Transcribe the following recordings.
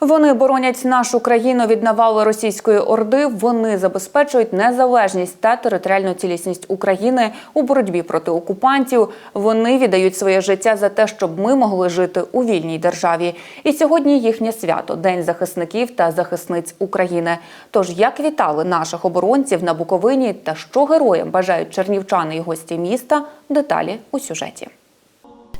Вони боронять нашу країну від навали російської орди. Вони забезпечують незалежність та територіальну цілісність України у боротьбі проти окупантів. Вони віддають своє життя за те, щоб ми могли жити у вільній державі. І сьогодні їхнє свято День захисників та захисниць України. Тож як вітали наших оборонців на Буковині та що героям бажають чернівчани і гості міста? Деталі у сюжеті.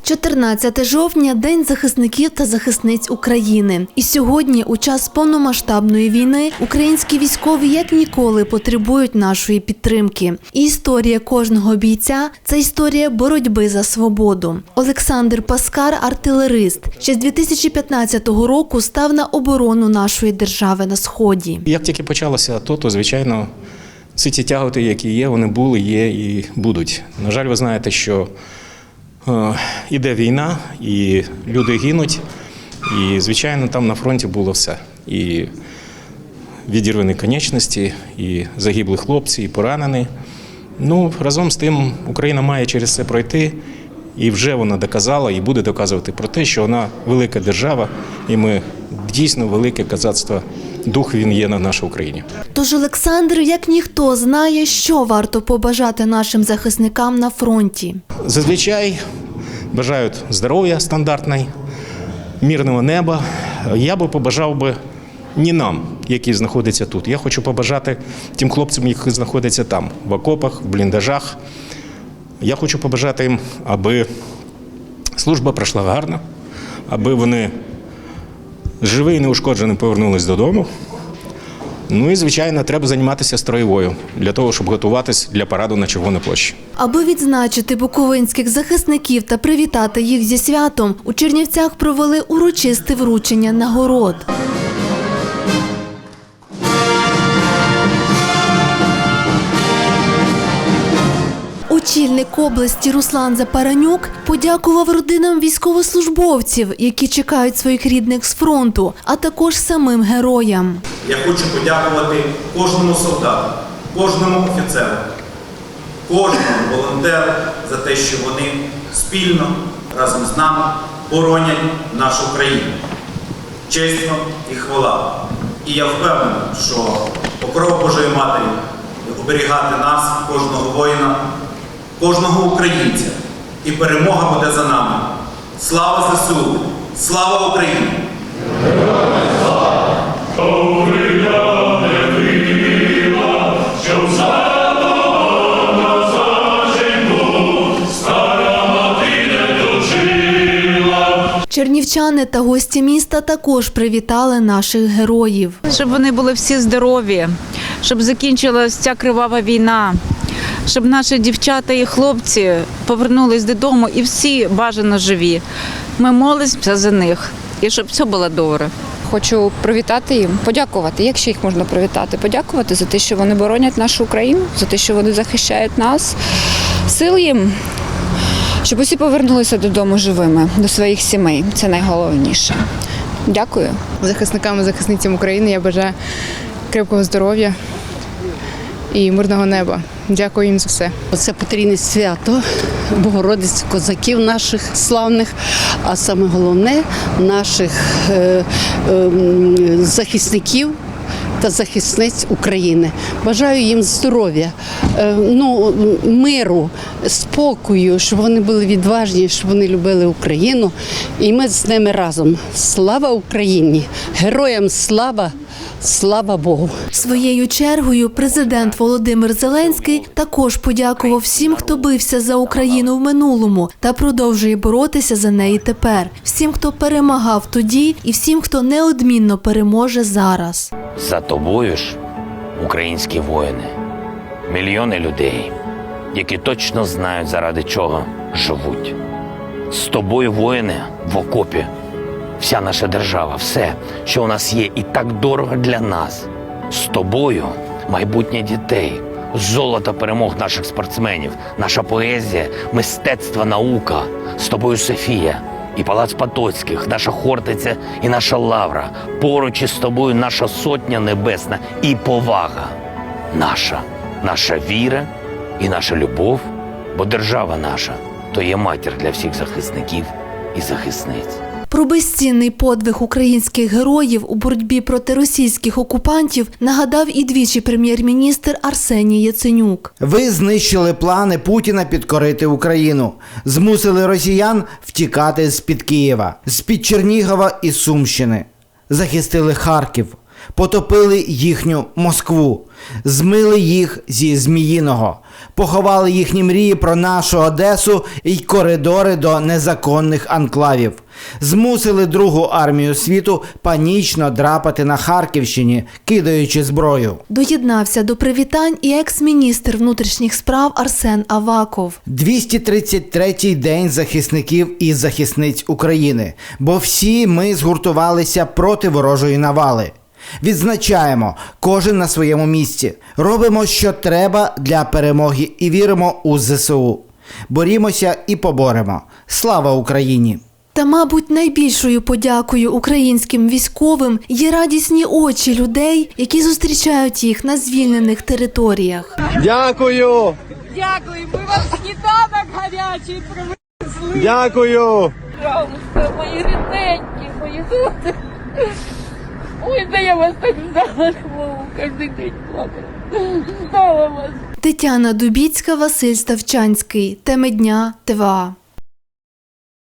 14 жовтня День захисників та захисниць України. І сьогодні, у час повномасштабної війни, українські військові як ніколи потребують нашої підтримки. І історія кожного бійця це історія боротьби за свободу. Олександр Паскар, артилерист, ще з 2015 року став на оборону нашої держави на сході. Як тільки почалося АТО, то звичайно всі ті тяготи, які є, вони були, є і будуть. На жаль, ви знаєте, що іде війна, і люди гинуть. І, звичайно, там на фронті було все. І відірвані конечності, і загиблі хлопці, і поранені. Ну, разом з тим, Україна має через це пройти. І вже вона доказала і буде доказувати про те, що вона велика держава, і ми дійсно велике казацтво. Дух він є на нашій Україні. Тож Олександр, як ніхто, знає, що варто побажати нашим захисникам на фронті. Зазвичай бажають здоров'я стандартне, мирного неба. Я би побажав би не нам, які знаходяться тут. Я хочу побажати тим хлопцям, які знаходяться там, в окопах, в бліндажах. Я хочу побажати їм, аби служба пройшла гарно, аби вони живі і неушкоджені повернулись додому. Ну і, звичайно, треба займатися строєвою для того, щоб готуватись для параду на Червоній площі. Аби відзначити буковинських захисників та привітати їх зі святом, у Чернівцях провели урочисте вручення нагород. Очільник області Руслан Запаранюк подякував родинам військовослужбовців, які чекають своїх рідних з фронту, а також самим героям. Я хочу подякувати кожному солдату, кожному офіцеру, кожному волонтеру за те, що вони спільно разом з нами боронять нашу країну. Чесно і хвала. І я впевнений, що покров Божої Матері оберігати нас, кожного воїна, кожного українця. І перемога буде за нами. Слава ЗСУ! Слава Україні! Чернівчани та гості міста також привітали наших героїв. щоб вони були всі здорові, щоб закінчилась ця кривава війна, щоб наші дівчата і хлопці повернулись додому і всі бажано живі. Ми молимося за них і щоб все було добре. Хочу привітати їм, подякувати, якщо їх можна привітати, подякувати за те, що вони боронять нашу Україну, за те, що вони захищають нас. Сил їм, щоб усі повернулися додому живими, до своїх сімей. Це найголовніше. Дякую. захисникам і захисницям України. Я бажаю крепкого здоров'я і мирного неба. Дякую їм за все. Це потрійне свято Богородиць, козаків наших славних, а саме головне наших е, е, захисників. Та захисниць України. Бажаю їм здоров'я, е, ну, миру, спокою, щоб вони були відважні, щоб вони любили Україну. І ми з ними разом. Слава Україні! Героям слава! Слава Богу! Своєю чергою президент Володимир Зеленський також подякував всім, хто бився за Україну в минулому та продовжує боротися за неї тепер. Всім, хто перемагав тоді, і всім, хто неодмінно переможе зараз. За тобою ж, українські воїни, мільйони людей, які точно знають, заради чого живуть. З тобою, воїни, в окопі, вся наша держава, все, що у нас є, і так дорого для нас. З тобою майбутнє дітей, золото перемог наших спортсменів, наша поезія, мистецтво, наука. З тобою Софія, і палац Потоцьких, наша Хортиця і наша Лавра. Поруч із тобою наша сотня небесна і повага наша, наша віра і наша любов, бо держава наша то є матір для всіх захисників і захисниць. Про безцінний подвиг українських героїв у боротьбі проти російських окупантів нагадав і двічі прем'єр-міністр Арсеній Яценюк. Ви знищили плани Путіна підкорити Україну, змусили росіян втікати з-під Києва, з-під Чернігова і Сумщини, захистили Харків, потопили їхню Москву, змили їх зі Зміїного, поховали їхні мрії про нашу Одесу і коридори до незаконних анклавів, змусили Другу армію світу панічно драпати на Харківщині, кидаючи зброю. Доєднався до привітань і екс-міністр внутрішніх справ Арсен Аваков. 233-й день захисників і захисниць України, бо всі ми згуртувалися проти ворожої навали. Відзначаємо кожен на своєму місці. Робимо, що треба для перемоги, і віримо у ЗСУ. Борімося і поборемо. Слава Україні! Та, мабуть, найбільшою подякою українським військовим є радісні очі людей, які зустрічають їх на звільнених територіях. Дякую! Дякую, ми вам сніданок гарячий привезли. Дякую! Пожалуйста, мої рідненькі, мої золоті. Ой, да я вас так ждала, Вову, кожен день плакала. Ждала вас. Тетяна Дубіцька, Василь Ставчанський. Теми дня ТВА.